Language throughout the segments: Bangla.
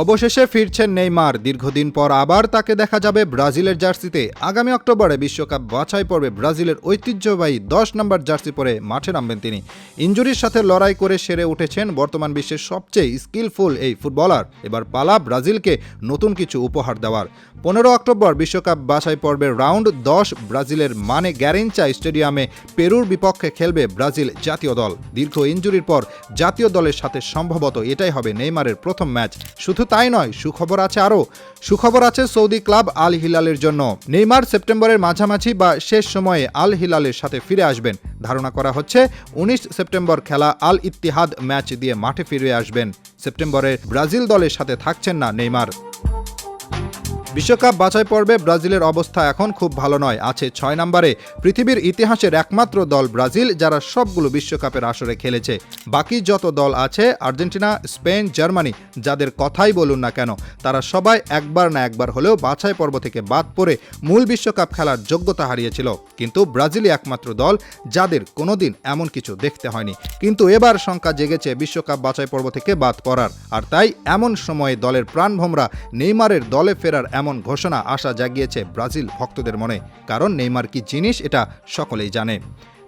অবশেষে ফিরছেন নেইমার। দীর্ঘদিন পর আবার তাকে দেখা যাবে ব্রাজিলের জার্সিতে। আগামী অক্টোবরে বিশ্বকাপ বাছাই পর্বে ব্রাজিলের ঐতিহ্যবাহী দশ নম্বর জার্সি পরে মাঠে নামবেন তিনি। ইঞ্জুরির সাথে লড়াই করে সেরে উঠেছেন বর্তমান বিশ্বের সবচেয়ে স্কিলফুল এই ফুটবলার। এবার পালা ব্রাজিলকে নতুন কিছু উপহার দেওয়ার। পনেরো অক্টোবর বিশ্বকাপ বাছাই পর্বের রাউন্ড দশ ব্রাজিলের মানে গ্যারেঞ্চা স্টেডিয়ামে পেরুর বিপক্ষে খেলবে ব্রাজিল জাতীয় দল। দীর্ঘ ইঞ্জুরির পর জাতীয় দলের সাথে সম্ভবত এটাই হবে নেইমারের প্রথম ম্যাচ। শুধু তাই নয়, সুখবর আছে আরও। সুখবর আছে সৌদি ক্লাব আল হিলালের জন্য। নেইমার সেপ্টেম্বরের মাঝামাঝি বা শেষ সময়ে আল হিলালের সাথে ফিরে আসবেন। ধারণা করা হচ্ছে, উনিশ সেপ্টেম্বর খেলা আল ইত্তিহাদ ম্যাচ দিয়ে মাঠে ফিরে আসবেন। সেপ্টেম্বরে ব্রাজিল দলের সাথে থাকছেন না নেইমার। বিশ্বকাপ বাছাই পর্বে ব্রাজিলের অবস্থা এখন খুব ভালো নয়। আছে ছয় নম্বরে পৃথিবীর ইতিহাসের একমাত্র দল ব্রাজিল, যারা সবগুলো বিশ্বকাপের আসরে খেলেছে। বাকি যত দল আছে, আর্জেন্টিনা, স্পেন, জার্মানি, যাদের কথাই বলুন না কেন, তারা সবাই একবার না একবার হলেও বাছাই পর্ব থেকে বাদ পড়ে মূল বিশ্বকাপ খেলার যোগ্যতা হারিয়েছিল। কিন্তু ব্রাজিলই একমাত্র দল, যাদের কোনোদিন এমন কিছু দেখতে হয়নি। কিন্তু এবার শঙ্কা জেগেছে বিশ্বকাপ বাছাই পর্ব থেকে বাদ পড়ার। আর তাই এমন সময়ে দলের প্রাণভোমরা নেইমারের দলে ফেরার এমন ঘোষণা আশা জাগিয়েছে ব্রাজিল ভক্তদের মনে। কারণ নেইমার কি জিনিস এটা সকলেই জানে।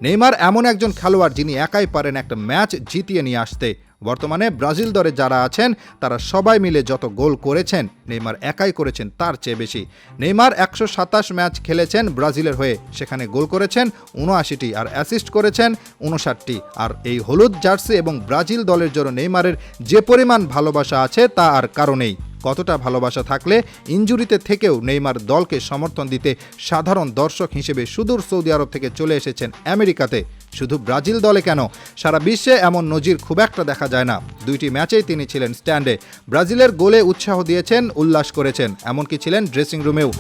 নেইমার এমন একজন খেলোয়াড় যিনি একাই পারেন একটা ম্যাচ জিতিয়ে নিয়ে আসতে। বর্তমানে ব্রাজিল দলে যারা আছেন, তারা সবাই মিলে যত গোল করেছেন, নেইমার একাই করেছেন তার চেয়ে বেশি। নেইমার একশো সাতাশ ম্যাচ খেলেছেন ব্রাজিলের হয়ে। সেখানে গোল করেছেন, উনআশিটি আর অ্যাসিস্ট করেছেন উনষাটটি। আর এই হলুদ জার্সি এবং ব্রাজিল দলের জন্য নেইমারের যে পরিমাণ ভালোবাসা আছে তা আর কারণেই কতটা ভালোবাসা থাকলে ইঞ্জুরিতে থেকেও নেইমার দলকে সমর্থন দিতে সাধারণ দর্শক হিসেবে সুদূর সৌদি আরব থেকে চলে এসেছেন আমেরিকাতে। শুধু ব্রাজিল দলে কেন? সারা বিশ্বে এমন নজির খুব একটা দেখা যায় না। দুইটি ম্যাচেই তিনি ছিলেন স্ট্যান্ডে। ব্রাজিলের গোলে উৎসাহ দিয়েছেন, উল্লাস করেছেন। এমনকি ছিলেন ড্রেসিং রুমেও।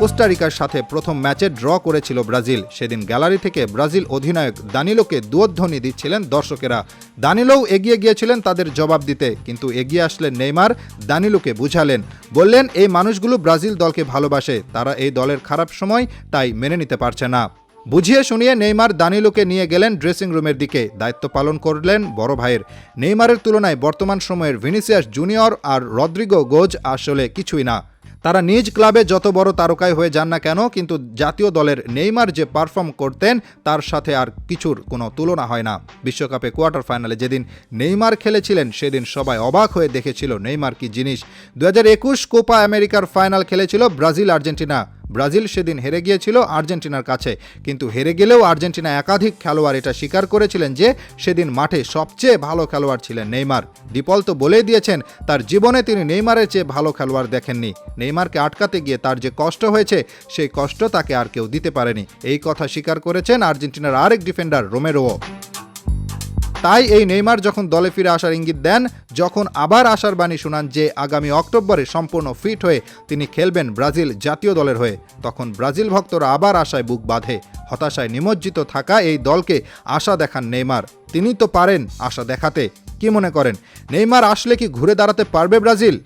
কোস্টারিকার সাথে প্রথম ম্যাচে ড্র করেছিল ব্রাজিল। সেদিন গ্যালারি থেকে ব্রাজিল অধিনায়ক দানিলোকে দুয়োধ্বনি দিচ্ছিলেন দর্শকেরা। দানিলোও এগিয়ে গিয়েছিলেন তাদের জবাব দিতে, কিন্তু এগিয়ে আসলেন নেইমার দানিলোকে বুঝালেন। বললেন, এই মানুষগুলো ব্রাজিল দলকে ভালোবাসে, তারা এই দলের খারাপ সময় তাই মেনে নিতে পারছে না। বুঝিয়ে শুনিয়ে নেইমার দানিলোকে নিয়ে গেলেন ড্রেসিং রুমের দিকে। দায়িত্ব পালন করলেন বড় ভাইয়ের। নেইমারের তুলনায় বর্তমান সময়ের ভিনিসিয়াস জুনিয়র আর রদ্রিগো গোজ আসলে কিছুই না। তারা নিজ ক্লাবে যত বড় তারকাই হয়ে যান না কেন, কিন্তু জাতীয় দলের নেইমার যে পারফর্ম করতেন, তার সাথে আর কিছুর কোনো তুলনা হয় না। বিশ্বকাপে কোয়ার্টার ফাইনালে যেদিন নেইমার খেলেছিলেন, সেদিন সবাই অবাক হয়ে দেখেছিল নেইমার কি জিনিস। দু কোপা আমেরিকার ফাইনাল খেলেছিল ব্রাজিল আর্জেন্টিনা ব্রাজিল সেদিন হেরে গিয়েছিল আর্জেন্টিনার কাছে। কিন্তু হেরে গেলেও আর্জেন্টিনা একাধিক খেলোয়াড় এটা স্বীকার করেছিলেন যে, সেদিন মাঠে সবচেয়ে ভালো খেলোয়াড় ছিলেন নেইমার। ডিপল তো বলেই দিয়েছেন, তার জীবনে তিনি নেইমারের চেয়ে ভালো খেলোয়াড় দেখেননি। নেইমারকে আটকাতে গিয়ে তার যে কষ্ট হয়েছে, সেই কষ্ট তাকে আর কেউ দিতে পারেনি। এই কথা স্বীকার করেছেন আর্জেন্টিনার আরেক ডিফেন্ডার রোমেরো তাই এই নেইমার যখন দলে ফিরে আসার ইঙ্গিত দেন, যখন আবার আসার বাণী শুনান যে আগামী অক্টোবরে সম্পূর্ণ ফিট হয়ে তিনি খেলবেন ব্রাজিল জাতীয় দলের হয়ে, তখন ব্রাজিল ভক্তরা আবার আশায় বুক বাঁধে। হতাশায় নিমজ্জিত থাকা এই দলকে আশা দেখান নেইমার। তিনি তো পারেন আশা দেখাতে। কি মনে করেন? নেইমার আসলে কি ঘুরে দাঁড়াতে পারবে ব্রাজিল?